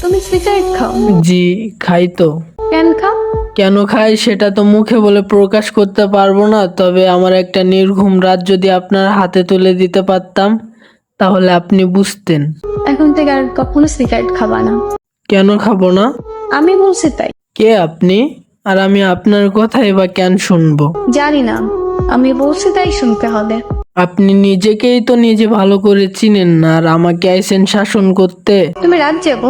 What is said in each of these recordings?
তুমি সিগারেট খাও? জি খাই তো। কেন খাও? কেন খাই সেটা তো মুখে বলে প্রকাশ করতে পারব না তবে আমার একটা নির্ঘুম রাত যদি আপনার হাতে তুলে দিতে পারতাম তাহলে আপনি বুঝতেন। এখন থেকে আর কখনো সিগারেট খাবা না। কেন খাব না? আমি বলছি তাই। কে আপনি? আর আমি আপনার কথাই বা কেন শুনব? জানি না। আমি বলছি তাই শুনতে হবে। আপনি নিজেকেই তো নিজে ভালো করে চিনেন না আর আমাকে আইসেন শাসন করতে। তুমি রাত যাব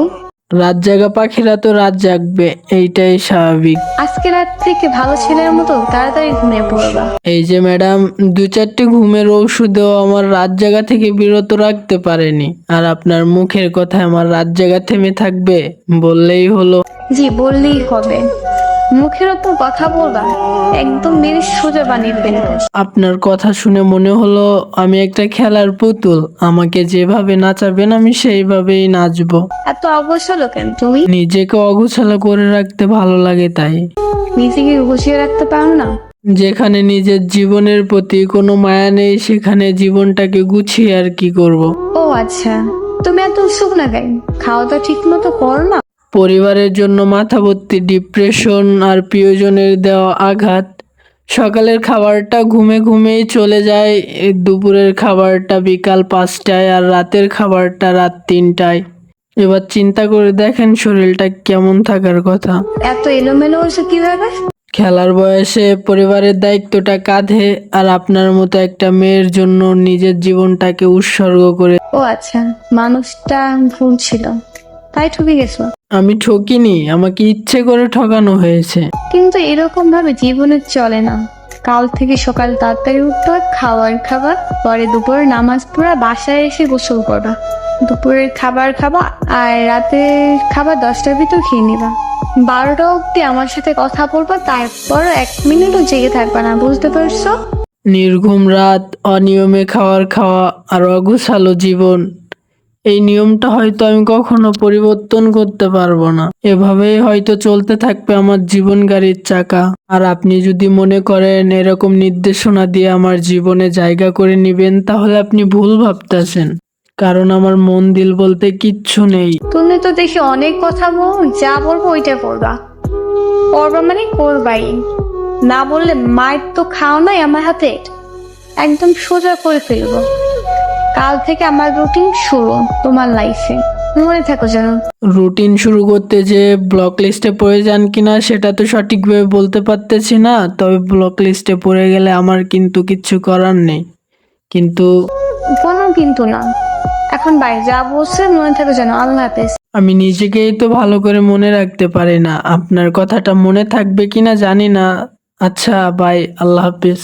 রাত জাগা পাখিরা তো রাত জাগবে এইটাই স্বাভাবিক। আজকে রাত থেকে ভালো ছেলের মতো তাড়াতাড়ি ঘুমিয়ে পড়বা। এই যে ম্যাডাম দু চারটি ঘুমের ঔষধেও আমার রাত জাগা থেকে বিরত রাখতে পারেনি। আর আপনার মুখের কথায় আমার রাত জাগা থেমে থাকবে বললেই হলো। জি বললেই হবে। মুখের ওপর কথা বলবা একদম মেরে সোজা বানিয়ে ফেলব আপনার কথা শুনে মনে হলো আমি একটা খেলার পুতুল আমাকে যেভাবে নাচাবেন আমি সেইভাবেই নাচবো। এত অবসর কেন তুমি? নিজেকে অগোছালো করে রাখতে ভালো লাগে তাই। নিজেকে গুছিয়ে রাখতে পারো না? যেখানে নিজের জীবনের প্রতি কোনো মায়া নেই সেখানে জীবনটাকে গুছিয়ে আর কি করব। ও আচ্ছা তুমি এত উৎসুক না গাই খাওয়া দাওয়া ঠিক মতো করো না? পরিবারের জন্য মাথা ভর্তি ডিপ্রেশন আর প্রিয়জনের দেওয়া আঘাত। সকালের খাবারটা ঘুমে ঘুমেই চলে যায় দুপুরের খাবারটা বিকাল পাঁচটায় আর রাতের খাবারটা রাত তিনটায়। এবার চিন্তা করে দেখেন শরীরটা কেমন থাকার কথা। এত এলোমেলো হয়েছে কীভাবে? খেলার বয়সে পরিবারের দায়িত্বটা কাঁধে আর আপনার মতো একটা মেয়ের জন্য নিজের জীবনটাকে উৎসর্গ করে। ও আচ্ছা মানুষটা ভুল ছিল। তাই ঠকে গেছো। আমি ঠকিনি আমাকে ইচ্ছে করে ঠকানো হয়েছে। কিন্তু এরকম ভাবে জীবনে চলে না। কাল থেকে সকাল তাড়াতাড়ি উঠতে হয় খাবার খাবার পরে দুপুরে নামাজ পড়া বাসায় এসে গোসল করবা। দুপুরের খাবার খাবা আর রাতের খাবার দশটার ভিতর খেয়ে নিবা। বারোটা অব্দি আমার সাথে কথা বলবা তারপর এক মিনিটও জেগে থাকবা না বুঝতে পারছ? নির্ঘুম রাত অনিয়মে খাওয়ার খাওয়া আর অগোছালো জীবন। এই নিয়মটা হয়তো আমি কখনো পরিবর্তন করতে পারব না। এভাবেই হয়তো চলতে থাকবে আমার জীবন গাড়ির চাকা। আর আপনি যদি মনে করেন এরকম নির্দেশনা দিয়ে আমার জীবনে জায়গা করে নেবেন, তাহলে আপনি ভুল ভাবতেছেন। কারণ আমার মন দিল বলতে কিচ্ছু নেই। তুমি তো দেখি অনেক কথা বল, যা বলব ওইটা করবা করবা মানে করবাই। না বললে মায়ের তো খাও নাই আমার হাতে। একদম সোজা করে ফেলব। কাল থেকে আমার রুটিন শুরু তোমার লাইফে মনে থাকো যেন। রুটিন শুরু করতে যে ব্লক লিস্টে পড়ে যান কিনা সেটা তো সঠিকভাবে বলতে পারতেছি না তবে ব্লক লিস্টে পড়ে গেলে আমার কিন্তু কিচ্ছু করার নেই। কিন্তু কোনো কিন্তু না। এখন বাই যা বলছে মনে থাকো যেন আল্লাহ হাফেজ। আমি নিজেকেই তো ভালো করে মনে রাখতে পারি না। আপনার কথাটা মনে থাকবে কিনা জানি না। আচ্ছা বাই আল্লাহ হাফিজ।